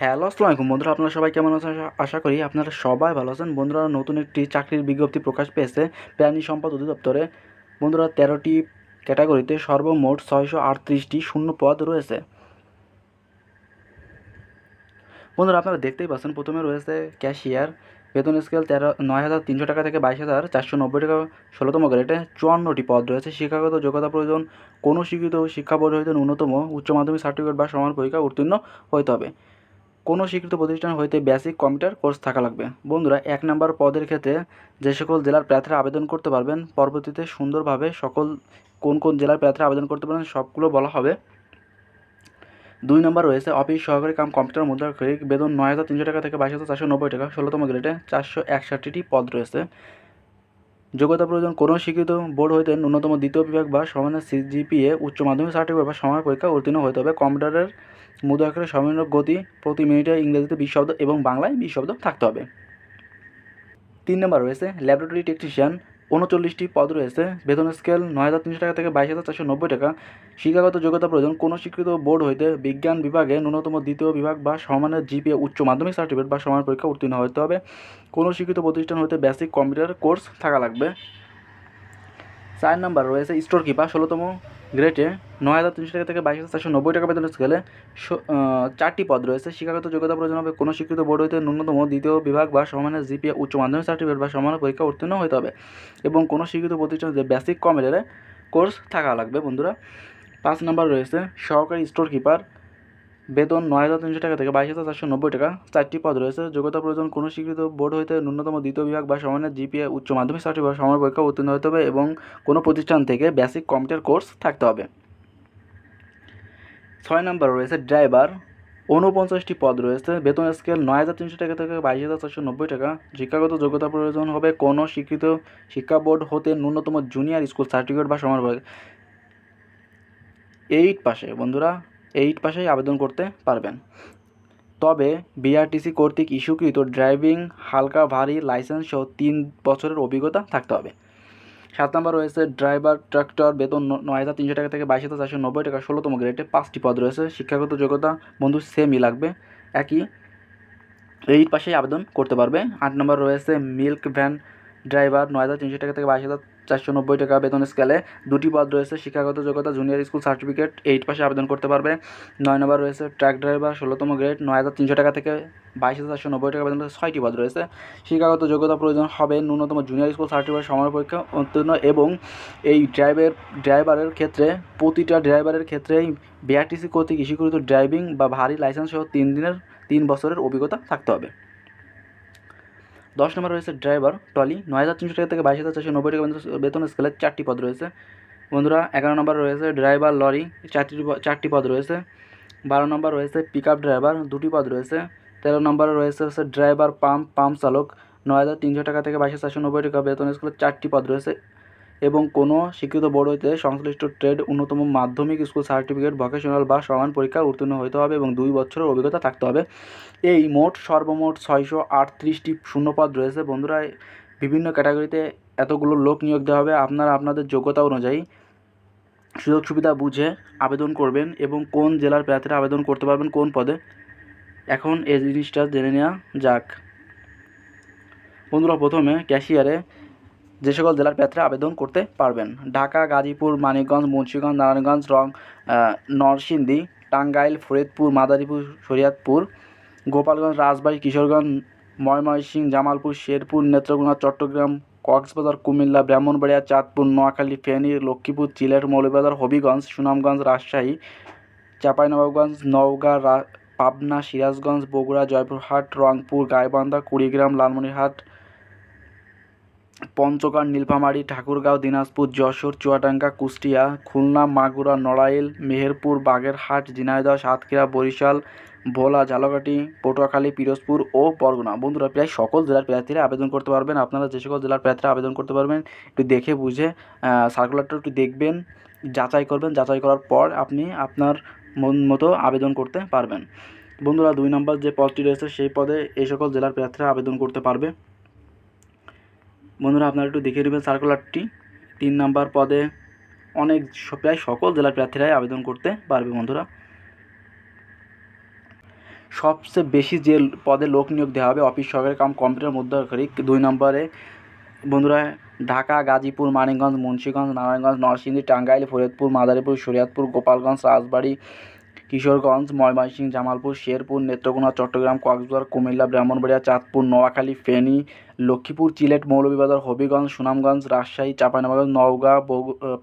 Hello আসসালামু আলাইকুম বন্ধুরা, আপনারা সবাই কেমন আছেন? আশা- করি আপনারা সবাই ভালো আছেন। বন্ধুরা, নতুন একটি চাকরির বিজ্ঞপ্তি প্রকাশ পেয়েছে প্রাণী সম্পদ অধিদপ্তরে। বন্ধুরা, তেরোটি ক্যাটাগরিতে সর্বমোট ছয়শো আটত্রিশটি শূন্য পদ রয়েছে। বন্ধুরা, আপনারা দেখতেই পাচ্ছেন, প্রথমে রয়েছে ক্যাশিয়ার। বেতন স্কেল তেরো নয় হাজার তিনশো টাকা থেকে বাইশ হাজার চারশো নব্বই টাকা, ষোলোতম গ্রেডে চুয়ান্নটি পদ রয়েছে। শিক্ষাগত যোগ্যতা প্রয়োজন, কোনো শিক্ষিত শিক্ষা বোর্ড হইতে ন্যূনতম, উচ্চ মাধ্যমিক সার্টিফিকেট বা সমান পরীক্ষা উত্তীর্ণ হইতে হবে। কোনো স্বীকৃত প্রতিষ্ঠান হইতে বেসিক কম্পিউটার কোর্স থাকা লাগবে। বন্ধুরা, এক নম্বর পদের ক্ষেত্রে যে সকল জেলার প্রার্থীরা আবেদন করতে পারবেন, পরবর্তীতে সুন্দরভাবে সকল কোন কোন জেলার প্রার্থীরা আবেদন করতে পারবেন সবগুলো বলা হবে। দুই নম্বর রয়েছে অফিস সহকারী কাম কম্পিউটার মুদ্রা বেতন নয় হাজার তিনশো টাকা থেকে বাইশ হাজার চারশো নব্বই টাকা, ষোলোতম গ্রেডে চারশো একষট্টিটি পদ রয়েছে। যোগ্যতা প্রয়োজন কোনো শিক্ষিত বোর্ড হইতে ন্যূনতম দ্বিতীয় বিভাগ বা সমানের সিজিপিএ উচ্চ মাধ্যমিক সার্টিফিকেট বা সমান পরীক্ষা উত্তীর্ণ হতে হবে। কম্পিউটারের মুদ্রাক্ষরে সর্বনিম্ন গতি প্রতি মিনিটে ইংরেজিতে বিশ শব্দ এবং বাংলায় বিশ শব্দ থাকতে হবে। তিন নম্বর রয়েছে ল্যাবরেটরি টেকনিশিয়ান। উনচল্লিশটি পদ রয়েছে। বেতন স্কেল নয় হাজার তিনশো টাকা থেকে বাইশ হাজার চারশো নব্বই টাকা। শিক্ষাগত যোগ্যতা প্রয়োজন। কোনো স্বীকৃত বোর্ড হইতে বিজ্ঞান বিভাগে ন্যূনতম দ্বিতীয় বিভাগ বা সমানের জিপিএ উচ্চ মাধ্যমিক সার্টিফিকেট বা সমান পরীক্ষা উত্তীর্ণ হতে হবে। কোনো স্বীকৃত প্রতিষ্ঠান হইতে বেসিক কম্পিউটার কোর্স থাকা লাগবে। চার নাম্বার রয়েছে স্টোর কিপার ষোলোতম গ্রেডে নয় হাজার তিনশো টাকা থেকে বাইশ হাজার চারশো নব্বই টাকা বেতন স্কেলে চারটি পদ রয়েছে। শিক্ষাগত যোগ্যতা প্রয়োজন হবে। কোনো শিক্ষিত বোর্ড হইতে ন্যূনতম দ্বিতীয় বিভাগ বা সমানের জিপিএ, উচ্চ মাধ্যমিক সার্টিফিকেট বা সমান পরীক্ষা উত্তীর্ণ হতে হবে এবং কোনো শিক্ষিত প্রতিষ্ঠান যে বেসিক কমেলের কোর্স থাকা লাগবে বন্ধুরা। পাঁচ নম্বর রয়েছে, সহকারী স্টোর কিপার বেতন নয় হাজার তিনশো টাকা থেকে বাইশ হাজার চারশো নব্বই টাকা। চারটি পদ রয়েছে। যোগ্যতা প্রয়োজন কোনো স্বীকৃত বোর্ড হইতে ন্যূনতম দ্বিতীয় বিভাগ বা সমানের জিপিএ, উচ্চ মাধ্যমিক সার্টিফিকেট বা সমান পরীক্ষা উত্তীর্ণ হতে হবে এবং কোনো প্রতিষ্ঠান থেকে বেসিক কম্পিউটার কোর্স থাকতে হবে। ছয় নম্বর রয়েছে ড্রাইভার। ঊনপঞ্চাশটি পদ রয়েছে। বেতন স্কেল নয় হাজার তিনশো টাকা থেকে বাইশ হাজার চারশো নব্বই টাকা। শিক্ষাগত যোগ্যতা প্রয়োজন হবে কোনো স্বীকৃত শিক্ষা বোর্ড হতে ন্যূনতম জুনিয়র স্কুল সার্টিফিকেট বা সমান পরীক্ষা। এইট পাশে বন্ধুরা এইট পাশেই আবেদন করতে পারবেন। তবে বিআরটিসি কর্তৃক ইস্যুকৃত ড্রাইভিং হালকা ভারী লাইসেন্স সহ তিন বছরের অভিজ্ঞতা থাকতে হবে। সাত নম্বর রয়েছে ড্রাইভার ট্রাক্টর বেতন নয় হাজার তিনশো টাকা থেকে বাইশ হাজার চারশো নব্বই টাকা, ষোলোতম গ্রেডে পাঁচটি পদ রয়েছে। শিক্ষাগত যোগ্যতা বন্ধু সেমই লাগবে, একই। এইট পাশেই আবেদন করতে পারবে। আট নম্বর রয়েছে মিল্ক ভ্যান ড্রাইভার নয় হাজার তিনশো টাকা থেকে বাইশ হাজার চারশো নব্বই টাকা বেতন স্কেলে দুটি পদ রয়েছে, শিক্ষাগত যোগ্যতা জুনিয়র স্কুল সার্টিফিকেট এইট পাশে আবেদন করতে পারবে। নয় নম্বর রয়েছে ট্রাক ড্রাইভার ষোলোতম গ্রেড নয় হাজার তিনশো টাকা থেকে বাইশ হাজার চারশো নব্বই টাকা বেতন ছয়টি পদ রয়েছে। শিক্ষাগত যোগ্যতা প্রয়োজন হবে ন্যূনতম জুনিয়র স্কুল সার্টিফিকেট সময় পরীক্ষা উত্তীর্ণ এবং এই ড্রাইভার ড্রাইভারের ক্ষেত্রে, প্রতিটা ড্রাইভারের ক্ষেত্রেই বিআরটিসি কর্তৃক ইস্যুকৃত ড্রাইভিং বা ভারী লাইসেন্স সহ তিন দিনের, তিন বছরের অভিজ্ঞতা থাকতে হবে। দশ নম্বর রয়েছে ড্রাইভার টলি নয় হাজার তিনশো টাকা থেকে বাইশ হাজার চারশো নব্বই টাকা বেতন- স্কেলের চারটি পদ রয়েছে। বন্ধুরা, এগারো নম্বর রয়েছে ড্রাইভার, লরি, চারটি চারটি পদ রয়েছে। বারো নম্বর রয়েছে পিক ড্রাইভার দুটি পদ রয়েছে। তেরো নম্বরে রয়েছে হচ্ছে ড্রাইভার পাম্প পাম্প চালক। নয় হাজার তিনশো টাকা থেকে বাইশ চারশো নব্বই টাকা বেতন স্কুলের চারটি পদ রয়েছে। এবং কোনো শিক্ষিত বোর্ড হইতে সংশ্লিষ্ট ট্রেড অন্যতম মাধ্যমিক স্কুল সার্টিফিকেট, ভোকেশনাল বা সমান পরীক্ষা উত্তীর্ণ হতে হবে এবং দুই বছরের অভিজ্ঞতা থাকতে হবে। এই মোট সর্বমোট ছয়শো আটত্রিশটি শূন্যপদ রয়েছে। বন্ধুরা, বিভিন্ন ক্যাটাগরিতে এতগুলো লোক নিয়োগ দেওয়া হবে। আপনারা আপনাদের যোগ্যতা অনুযায়ী সুযোগ সুবিধা বুঝে আবেদন করবেন এবং কোন জেলার প্রার্থীরা আবেদন করতে পারবেন কোন পদে। এখন এই জিনিসটা জেনে নেওয়া যাক। বন্ধুরা, প্রথমে ক্যাশিয়ারে যে সকল জেলার প্রার্থীরা আবেদন করতে পারবেন। ঢাকা, গাজীপুর, মানিকগঞ্জ, মুন্সিগঞ্জ, নারায়ণগঞ্জ, রং নরসিংদী, টাঙ্গাইল, ফরিদপুর, মাদারীপুর, শরীয়তপুর, গোপালগঞ্জ, রাজবাড়ী, কিশোরগঞ্জ, ময়মনসিংহ, জামালপুর, শেরপুর, নেত্রকোনা, চট্টগ্রাম, কক্সবাজার, কুমিল্লা, ব্রাহ্মণবাড়িয়া, চাঁদপুর, নোয়াখালী, ফেনী, লক্ষ্মীপুর চিলেট মৌলভীবাজার, হবিগঞ্জ, সুনামগঞ্জ, রাজশাহী, চাঁপাইনবাবগঞ্জ, নওগাঁ পাবনা, সিরাজগঞ্জ, বগুড়া, জয়পুরহাট, রংপুর, গাইবান্ধা, কুড়িগ্রাম, লালমনিরহাট পঞ্চগড়, নীলফামারী, ঠাকুরগাঁও, দিনাজপুর, যশোর, চুয়াডাঙ্গা, কুষ্টিয়া, খুলনা, মাগুরা, নড়াইল, মেহেরপুর, বাগেরহাট, ঝিনাইদহ, সাতক্ষীরা, বরিশাল, ভোলা, ঝালকাঠি, পটুয়াখালী, পিরোজপুর ও বরগুনা। বন্ধুরা, প্রায় সকল জেলার প্রার্থীরা আবেদন করতে পারবেন। আপনারা যে সকল জেলার প্রার্থীরা আবেদন করতে পারবেন, একটু দেখে বুঝে সার্কুলারটা একটু দেখবেন, যাচাই করবেন। যাচাই করার পর আপনি আপনার মন মতো আবেদন করতে পারবেন। বন্ধুরা, দুই নম্বর যে পদটি রয়েছে, সেই পদে এই সকল জেলার প্রার্থীরা আবেদন করতে পারবে। বন্ধুরা, আপনারা একটু দেখে নেবেন সার্কুলারটি তিন নাম্বার পদে অনেক প্রায় সকল জেলার প্রার্থীরাই আবেদন করতে পারবে বন্ধুরা। সবচেয়ে বেশি যে পদে লোক নিয়োগ দেওয়া হবে, অফিস সহকারী কাম কম্পিউটার মুদ্রাক্ষরিক দুই নম্বরে। বন্ধুরা, ঢাকা, গাজীপুর, মানিকগঞ্জ, মুন্সিগঞ্জ, নারায়ণগঞ্জ, নরসিংদী, টাঙ্গাইল, ফরিদপুর, মাদারীপুর, শরীয়তপুর, গোপালগঞ্জ, রাজবাড়ী কিশোরগঞ্জ, ময়মনসিংহ, জামালপুর, শেরপুর, নেত্রকোনা, চট্টগ্রাম, কক্সবাজার, কুমিল্লা, ব্রাহ্মণবাড়িয়া, চাঁদপুর, নোয়াখালী, ফেনী, লক্ষ্মীপুর সিলেট মৌলভীবাজার, হবিগঞ্জ, সুনামগঞ্জ, রাজশাহী, চাঁপাইনবাবগঞ্জ, নওগাঁ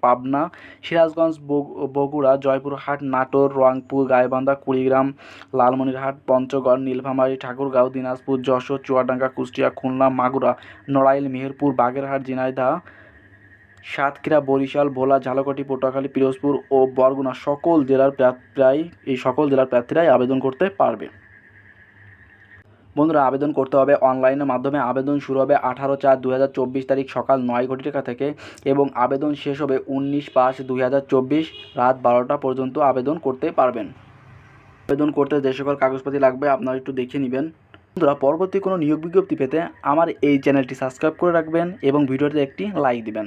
পাবনা, সিরাজগঞ্জ, বগু- বগুড়া, জয়পুরহাট, নাটোর, রংপুর, গাইবান্ধা, কুড়িগ্রাম, লালমনিরহাট, পঞ্চগড়, নীলফামারী, ঠাকুরগাঁও, দিনাজপুর, যশোর, চুয়াডাঙ্গা, কুষ্টিয়া, খুলনা, মাগুরা, নড়াইল, মেহেরপুর, বাগেরহাট, ঝিনাইদহ সাতক্ষীরা, বরিশাল, ভোলা, ঝালকাঠি, পটুয়াখালী, পিরোজপুর ও বরগুনা সকল জেলার প্রায় এই সকল জেলার প্রার্থীরাই আবেদন করতে পারবে। বন্ধুরা, আবেদন করতে হবে অনলাইনের মাধ্যমে। আবেদন শুরু হবে আঠারো চার দু তারিখ সকাল নয় কোটি টাকা থেকে এবং আবেদন শেষ হবে উনিশ পাঁচ দুই রাত বারোটা পর্যন্ত আবেদন করতে পারবেন। আবেদন করতে যে সকল কাগজপাতি লাগবে আপনারা একটু দেখে নেবেন। বন্ধুরা, পরবর্তী কোনো নিয়োগ বিজ্ঞপ্তি পেতে আমার এই চ্যানেলটি সাবস্ক্রাইব করে রাখবেন এবং ভিডিওতে একটি লাইক দিবেন।